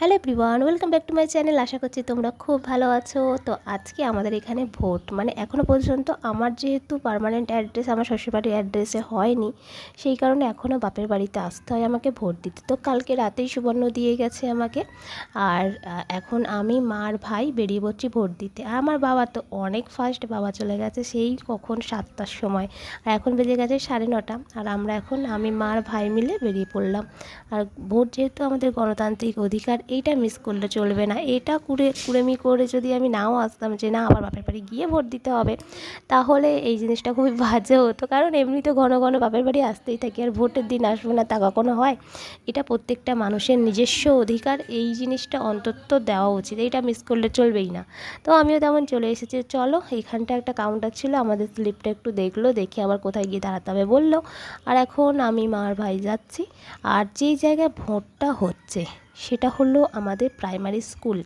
Hello everyone, welcome back to my channel. আশা করছি তোমরা খুব ভালো আছো। তো আজকে আমাদের এখানে ভোট। মানে এখনও পর্যন্ত আমার যেহেতু পার্মানেন্ট অ্যাড্রেস আমার শ্বশুরবাড়ির অ্যাড্রেসে হয়নি, সেই কারণে এখনও বাপের বাড়িতে আসতে হয় আমাকে ভোট দিতে। তো কালকে রাতেই সুবর্ণ দিয়ে গেছে আমাকে। আর এখন আমি মার ভাই বেরিয়ে পড়ছি ভোট দিতে। আর আমার বাবা তো অনেক ফার্স্ট বাবা চলে গেছে, সেই কখন সাতটার সময়। আর এখন বেজে গেছে সাড়ে নটা। আর আমরা এখন, আমি মার ভাই মিলে বেরিয়ে পড়লাম। আর ভোট যেহেতু আমাদের গণতান্ত্রিক অধিকার এইটা মিস করলে চলবে না। এটা কুড়ে, কুড়েমি করে যদি আমি নাও আসতাম যে না আবার বাপের বাড়ি গিয়ে ভোট দিতে হবে, তাহলে এই জিনিসটা খুবই বাজে হতো। কারণ এমনি তো ঘন ঘন বাপের বাড়ি আসতেই থাকি আর ভোটের দিন আসব না তা কখনো হয়। এটা প্রত্যেকটা মানুষের নিজস্ব অধিকার, এই জিনিসটা অন্তত দেওয়া উচিত। এইটা মিস করলে চলবেই না। তো আমিও তেমন চলে এসেছি। চলো এইখানটা একটা কাউন্টার ছিল, আমাদের স্লিপটা একটু দেখল, দেখে আবার কোথায় গিয়ে দাঁড়াতে হবে বলল। আর এখন আমি মার ভাই যাচ্ছি। আর যেই জায়গায় ভোটটা হচ্ছে সেটা হলো আমাদের প্রাইমারি স্কুল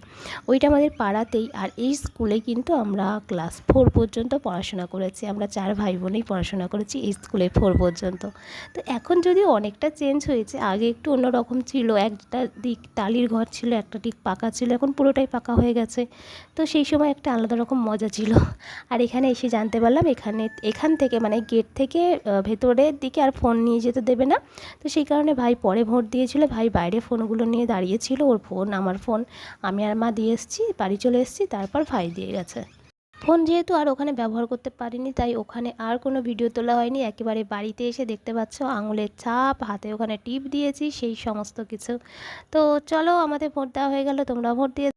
ওইটা আমাদের পাড়াতেই, আর এই স্কুলে কিন্তু আমরা ক্লাস ফোর পর্যন্ত পড়াশোনা করেছি। আমরা চার ভাই বোনেই পড়াশোনা করেছি এই স্কুলে ফোর পর্যন্ত। তো এখন যদিও অনেকটা চেঞ্জ হয়েছে, আগে একটু অন্যরকম ছিল, একটা দিক টালির ঘর ছিল, একটা দিক পাকা ছিল, এখন পুরোটাই পাকা হয়ে গেছে। তো সেই সময় একটা আলাদা রকম মজা ছিল। আর এখানে এসে জানতে পারলাম, এখানে, এখান থেকে মানে গেট থেকে ভেতরের দিকে আর ফোন নিয়ে যেতে দেবে না। তো সেই কারণে ভাই পরে ভোট দিয়েছিল, ভাই বাইরে ফোনগুলো নিয়ে দাঁড়িয়েছিল ওর ফোন, আমার ফোন। আমি আর মা দিয়ে এসেছি, বাড়ি চলে এসেছি, তারপর ভাই দিয়ে গেছে। ফোন যেহেতু আর ওখানে ব্যবহার করতে পারিনি, তাই ওখানে আর কোনো ভিডিও তোলা হয়নি। একেবারে বাড়িতে এসে দেখতে পাচ্ছ, আঙুলের ছাপ হাতে ওখানে টিপ দিয়েছি, সেই সমস্ত কিছু। তো চলো, আমাদের ভোট দেওয়া হয়ে গেল তোমরা ভোট দিয়ে